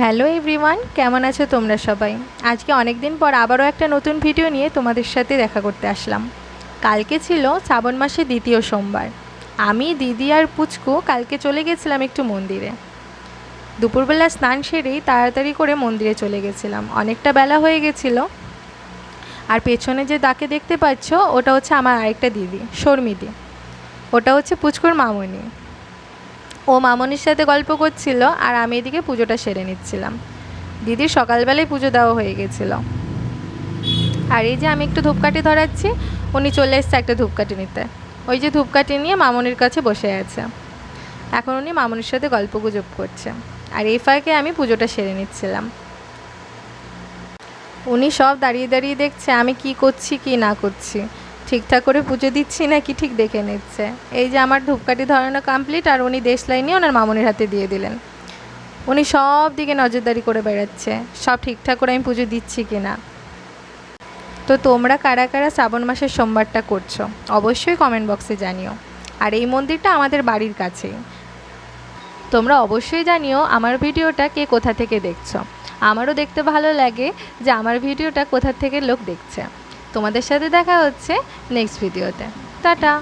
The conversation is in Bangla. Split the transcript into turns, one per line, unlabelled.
হ্যালো এভরিওয়ান, কেমন আছো তোমরা সবাই? আজকে অনেক দিন পর আবারও একটা নতুন ভিডিও নিয়ে তোমাদের সাথে দেখা করতে আসলাম। কালকে ছিল শ্রাবণ মাসের দ্বিতীয় সোমবার। আমি, দিদি আর পুচকু কালকে চলে গেছিলাম একটু মন্দিরে। দুপুরবেলা স্নান সেরেই তাড়াতাড়ি করে মন্দিরে চলে গেছিলাম। অনেকটা বেলা হয়ে গেছিল। আর পেছনে যে দাকে দেখতে পাচ্ছ, ওটা হচ্ছে আমার আরেকটা দিদি, শর্মিদি। ওটা হচ্ছে পুচকুর মামনি। ও মামনির সাথে গল্প করছিল আর আমি এদিকে পুজোটা সেরে নিচ্ছিলাম। দিদির সকালবেলায় পুজো দেওয়া হয়ে গেছিল। আর এই যে আমি একটু ধূপকাঠি ধরাচ্ছি, উনি চলে এসছে একটা ধূপকাঠি নিতে। ওই যে ধূপকাঠি নিয়ে মামনির কাছে বসে আছে। এখন উনি মামনির সাথে গল্প গুজব করছে। আর এই ফাঁকে আমি পুজোটা সেরে নিচ্ছিলাম। উনি সব দাঁড়িয়ে দাঁড়িয়ে দেখছে, আমি কি করছি, কি না করছি। ঠিকঠাক করে পুজো দিচ্ছি নাকি ঠিক দেখে নিচ্ছে। এই যে আমার ধূপকাঠি ধরানো কমপ্লিট আর উনি দেশলাই নিয়ে ওনার মামনির হাতে দিয়ে দিলেন। উনি সব দিকে নজরদারি করে বেড়াচ্ছে, সব ঠিকঠাক করে আমি পুজো দিচ্ছি কি না? তো তোমরা কারা কারা শ্রাবণ মাসের সোমবারটা করছ, অবশ্যই কমেন্ট বক্সে জানিও। আর এই মন্দিরটা আমাদের বাড়ির কাছেই। তোমরা অবশ্যই জানিও আমার ভিডিওটা কে কোথা থেকে দেখছ। আমারও দেখতে ভালো লাগে যে আমার ভিডিওটা কোথা থেকে লোক দেখছে। তোমাদের সাথে দেখা হচ্ছে নেক্সট ভিডিওতে টাটা।